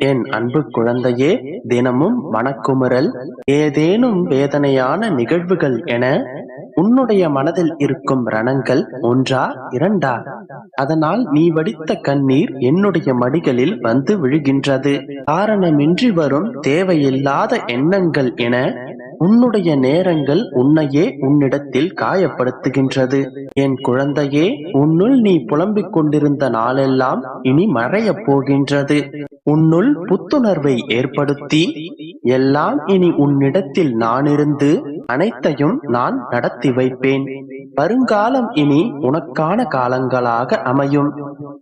என் அன்பு குழந்தையே தினமும் மனக்குமுறல் ஏதேனும் வேதனையான நிகழ்வுகள் என உன்னுடைய மனதில் இருக்கும் ரணங்கள் ஒன்றா இரண்டா? அதனால் நீ வடித்த கண்ணீர் என்னுடைய மடிகளில் வந்து விழுகின்றது. காரணமின்றி வரும் தேவையில்லாத எண்ணங்கள் என உன்னுடைய நேரங்கள் உன்னையே உன்னிடத்தில் காயப்படுத்துகின்றது. என் குழந்தையே உன்னுள் நீ புலம்பிக் கொண்டிருந்த நாளெல்லாம் இனி மறையப் போகின்றது. உன்னுள் புத்துணர்வை ஏற்படுத்தி எல்லாம் இனி உன்னிடத்தில் நானிருந்து அனைத்தையும் நான் நடத்தி வைப்பேன். வருங்காலம் இனி உனக்கான காலங்களாக அமையும்.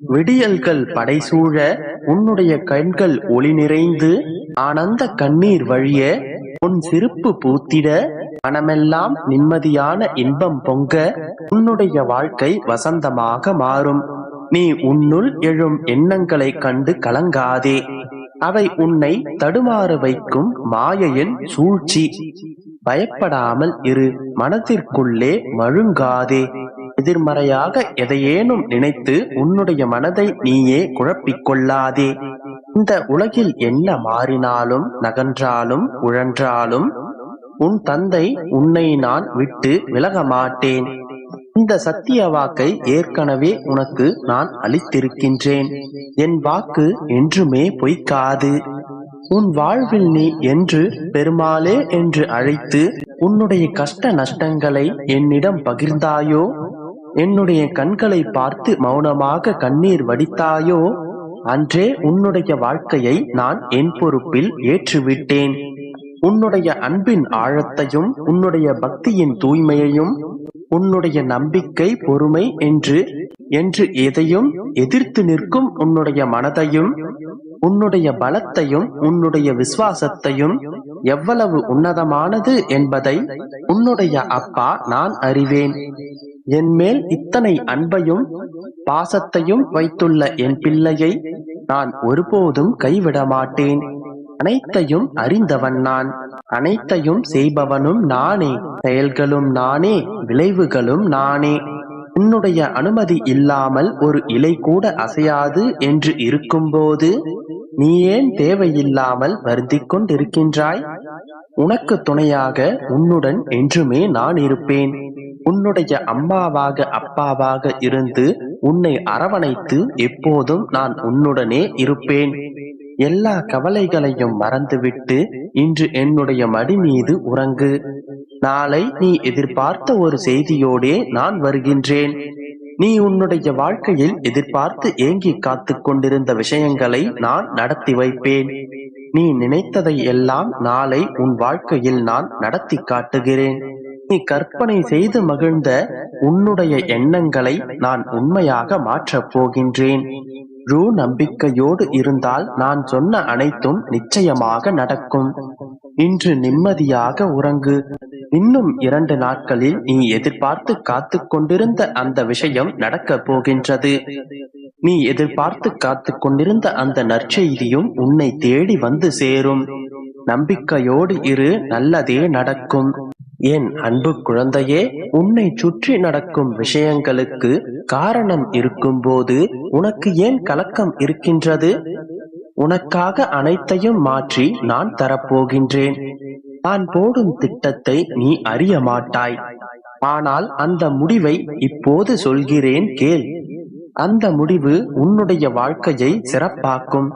விடியல்கள் படைசூழ உன்னுடைய கண்கள் ஒளி நிறைந்து ஆனந்த கண்ணீர் வழிய உன் சிரிப்பு பூத்திட மனமெல்லாம் நிம்மதியான இன்பம் பொங்க உன்னுடைய வாழ்க்கை வசந்தமாக மாறும். நீ உன்னுள் எழும் எண்ணங்களைக் கண்டு கலங்காதே. அவை உன்னை தடுமாற வைக்கும் மாயையின் சூழ்ச்சி. பயப்படாமல் இரு மனதிற்குள்ளே மழுங்காதே. எதிர்மறையாக எதையேனும் நினைத்து உன்னுடைய மனதை நீயே குழப்பிக் கொள்ளாதே இந்த உலகில் என்ன மாறினாலும் நகன்றாலும் உழன்றாலும் உன் தந்தை உன்னை நான் விட்டு விலக மாட்டேன் இந்த சத்திய வாக்கை ஏற்கனவே உனக்கு நான் அளித்திருக்கின்றேன். என் வாக்கு என்றுமே பொய்க்காது. உன் வாழ்வில் நீ என்று பெருமாளே என்று அழைத்து உன்னுடைய கஷ்ட நஷ்டங்களை என்னிடம் பகிர்ந்தாயோ? என்னுடைய கண்களை பார்த்து மௌனமாக கண்ணீர் வடித்தாயோ? அன்றே உன்னுடைய வாழ்க்கையை நான் என் பொறுப்பில் ஏற்றுவிட்டேன். உன்னுடைய அன்பின் ஆழத்தையும் உன்னுடைய பக்தியின் தூய்மையையும் உன்னுடைய நம்பிக்கை பொறுமை என்று என்று எதையும் எதிர்த்து நிற்கும் உன்னுடைய மனதையும் உன்னுடைய பலத்தையும் உன்னுடைய விசுவாசத்தையும் எவ்வளவு உன்னதமானது என்பதை உன்னுடைய அப்பா நான் அறிவேன். என்மேல் இத்தனை அன்பையும் பாசத்தையும் வைத்துள்ள என் பிள்ளையை நான் ஒருபோதும் கைவிட மாட்டேன் அனைத்தையும் அறிந்தவன் நான். அனைத்தையும் செய்பவனும் நானே. செயல்களும் நானே விளைவுகளும் நானே. உன்னுடைய அனுமதி இல்லாமல் ஒரு இலை கூட அசையாது என்று இருக்கும்போது நீ ஏன் தேவையில்லாமல் வருந்திக் கொண்டிருக்கின்றாய் உனக்கு துணையாக உன்னுடன் என்றுமே நான் இருப்பேன். உன்னுடைய அம்மாவாக அப்பாவாக இருந்து உன்னை அரவணைத்து எப்போதும் நான் உன்னுடனே இருப்பேன். எல்லா கவலைகளையும் மறந்துவிட்டு இன்று என்னுடைய மடி மீது உறங்கு. நாளை நீ எதிர்பார்த்த ஒரு செய்தியோடே நான் வருகின்றேன். நீ உன்னுடைய வாழ்க்கையில் எதிர்பார்த்து ஏங்கி காத்து கொண்டிருந்த விஷயங்களை நான் நடத்தி வைப்பேன். நீ நினைத்ததை எல்லாம் நாளை உன் வாழ்க்கையில் நான் நடத்தி காட்டுகிறேன். நீ கற்பனை செய்து மகிழ்ந்த உன்னுடைய எண்ணங்களை நான் உண்மையாக மாற்றப் போகின்றேன். ரூ நம்பிக்கையோடு இருந்தால் நான் சொன்ன அனைத்தும் நிச்சயமாக நடக்கும். இன்று நிம்மதியாக உறங்கு. இன்னும் இரண்டு நாட்களில் நீ எதிர்பார்த்து காத்து கொண்டிருந்த அந்த விஷயம் நடக்கப் போகின்றது. நீ எதிர்பார்த்து காத்து கொண்டிருந்த அந்த நற்செய்தியும் உன்னை தேடி வந்து சேரும். நம்பிக்கையோடு இரு நல்லதே நடக்கும். என் அன்பு குழந்தையே உன்னை சுற்றி நடக்கும் விஷயங்களுக்கு காரணம் இருக்கும்போது உனக்கு ஏன் கலக்கம் இருக்கின்றது? உனக்காக அனைத்தையும் மாற்றி நான் தரப்போகின்றேன். நான் போடும் திட்டத்தை நீ அறிய மாட்டாய். ஆனால் அந்த முடிவை இப்போது சொல்கிறேன் கேள். அந்த முடிவு உன்னுடைய வாழ்க்கையை சிறப்பாக்கும்.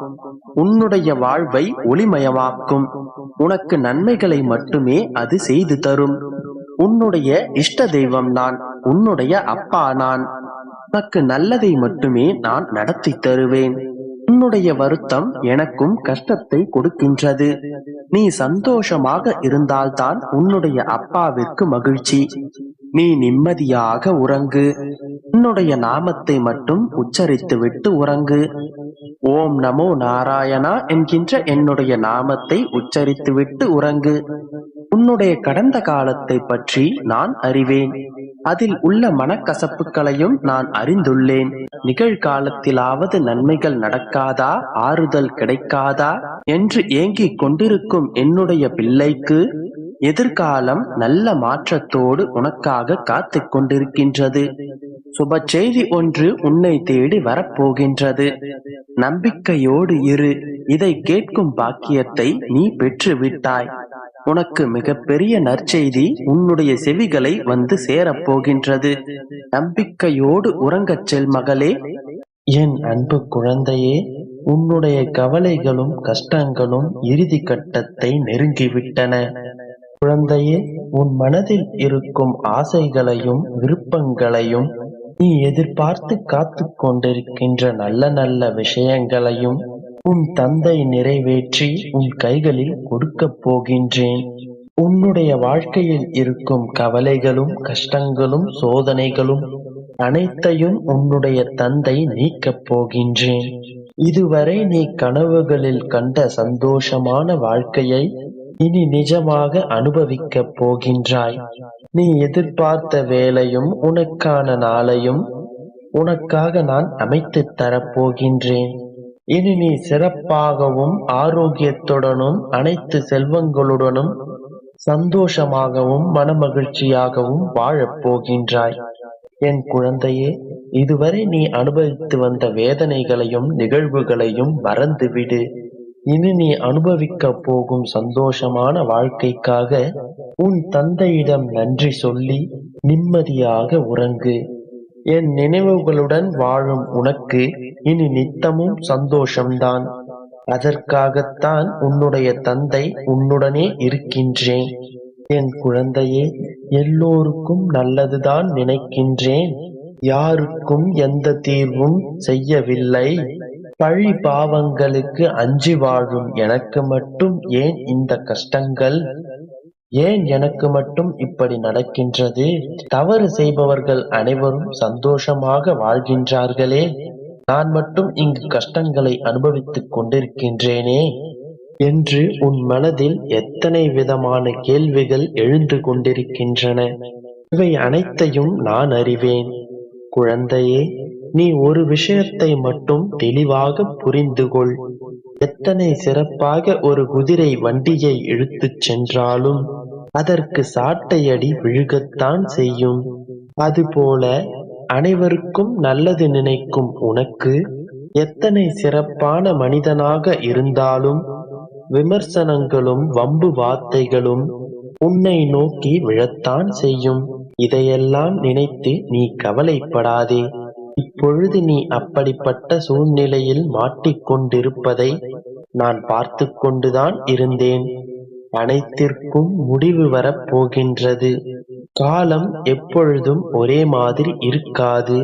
உன்னுடைய வாழ்வை ஒளிமயமாக்கும். உனக்கு நன்மைகளை மட்டுமே அது செய்து தரும். உன்னுடைய இஷ்ட தெய்வம் நான் உன்னுடைய அப்பா நான். உனக்கு நல்லதை மட்டுமே நான் நடத்தி தருவேன். உன்னுடைய வருத்தம் எனக்கும் கஷ்டத்தை கொடுக்கின்றது. நீ சந்தோஷமாக இருந்தால்தான் உன்னுடைய அப்பாவிற்கு மகிழ்ச்சி. நீ நிம்மதியாக உறங்கு. உன்னுடைய நாமத்தை மட்டும் உச்சரித்து விட்டு உறங்கு. ஓம் நமோ நாராயணா என்கின்ற என்னுடைய நாமத்தை உச்சரித்துவிட்டு உறங்கு. உன்னுடைய கடந்த காலத்தை பற்றி நான் அறிவேன். அதில் உள்ள மனக்கசப்புகளையும் நான் அறிந்துள்ளேன். நிகழ்காலத்திலாவது நன்மைகள் நடக்காதா? ஆறுதல் கிடைக்காதா? என்று ஏங்கிக் கொண்டிருக்கும் என்னுடைய பிள்ளைக்கு எதிர்காலம் நல்ல மாற்றத்தோடு உனக்காக காத்துக் கொண்டிருக்கின்றது சுப செய்தி ஒன்று உன்னை தேடி வரப்போகின்றது. நம்பிக்கையோடு இரு. இதை கேட்கும் பாக்கியத்தை நீ பெற்று விட்டாய் உனக்கு மிகப்பெரிய நற்செய்தி உன்னுடைய செவிகளை வந்து சேரப்போகின்றது. நம்பிக்கையோடு உறங்கச் செல் மகளே. என் அன்பு குழந்தையே உன்னுடைய கவலைகளும் கஷ்டங்களும் இறுதி கட்டத்தை நெருங்கிவிட்டன. குழந்தையே உன் மனதில் இருக்கும் ஆசைகளையும் விருப்பங்களையும் நீ எதிர்பார்த்து காத்து கொண்டிருக்கின்ற நல்ல நல்ல விஷயங்களையும் உன் தந்தை நிறைவேற்றி உன் கைகளில் கொடுக்கப் போகின்றேன். உன்னுடைய வாழ்க்கையில் இருக்கும் கவலைகளும் கஷ்டங்களும் சோதனைகளும் அனைத்தையும் உன்னுடைய தந்தை நீக்கப் போகின்றேன். இதுவரை நீ கனவுகளில் கண்ட சந்தோஷமான வாழ்க்கையை இனி நிஜமாக அனுபவிக்கப் போகின்றாய். நீ எதிர்பார்த்த வேலையும் உனக்கான நாளையும் உனக்காக நான் அமைத்து தரப்போகின்றேன் இனி நீ சிறப்பாகவும் ஆரோக்கியத்துடனும் அனைத்து செல்வங்களுடனும் சந்தோஷமாகவும் மனமகிழ்ச்சியாகவும் வாழப் போகின்றாய். என் குழந்தையே இதுவரை நீ அனுபவித்து வந்த வேதனைகளையும் நிகழ்வுகளையும் மறந்துவிடு. இனி நீ அனுபவிக்கப் போகும் சந்தோஷமான வாழ்க்கைக்காக உன் தந்தையிடம் நன்றி சொல்லி நிம்மதியாக உறங்கு. என் நினைவுகளுடன் வாழும் உனக்கு இனி நித்தமும் சந்தோஷம்தான். அதற்காகத்தான் உன்னுடைய தந்தை உன்னுடனே இருக்கின்றேன். என் குழந்தையே எல்லோருக்கும் நல்லதுதான் நினைக்கின்றேன். யாருக்கும் எந்த தீர்வும் செய்யவில்லை. பழி பாவங்களுக்கு அஞ்சி வாழும் எனக்கு மட்டும் ஏன் இந்த கஷ்டங்கள்? ஏன் எனக்கு மட்டும் இப்படி நடக்கின்றது? தவறு செய்பவர்கள் அனைவரும் சந்தோஷமாக வாழ்கின்றார்களே. நான் மட்டும் இங்கு கஷ்டங்களை அனுபவித்துக் கொண்டிருக்கின்றேனே என்று உன் மனதில் எத்தனை விதமான கேள்விகள் எழுந்து கொண்டிருக்கின்றன? இவை அனைத்தையும் நான் அறிவேன். குழந்தையே நீ ஒரு விஷயத்தை மட்டும் தெளிவாக புரிந்து கொள் எத்தனை சிறப்பாக ஒரு குதிரை வண்டியை இழுத்துச் சென்றாலும் அதற்கு சாட்டையடி விழுகத்தான் செய்யும். அதுபோல அனைவருக்கும் நல்லது நினைக்கும் உனக்கு எத்தனை சிறப்பான மனிதனாக இருந்தாலும் விமர்சனங்களும் வம்பு வார்த்தைகளும் உன்னை நோக்கி விழத்தான் செய்யும். இதையெல்லாம் நினைத்து நீ கவலைப்படாதே. இப்பொழுது நீ அப்படிப்பட்ட சூழ்நிலையில் மாட்டிக்கொண்டிருப்பதை நான் பார்த்து கொண்டுதான் இருந்தேன். அனைத்திற்கும் முடிவு வரப் போகின்றது. காலம் எப்பொழுதும் ஒரே மாதிரி இருக்காது.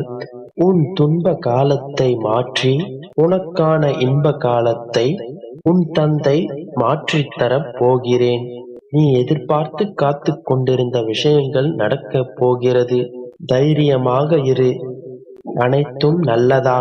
உன் துன்ப காலத்தை மாற்றி உனக்கான இன்ப காலத்தை உன் தந்தை மாற்றித்தரப் போகிறேன். நீ எதிர்பார்த்து காத்து கொண்டிருந்த விஷயங்கள் நடக்கப் போகிறது. தைரியமாக இரு. அனைத்தும் நல்லதாக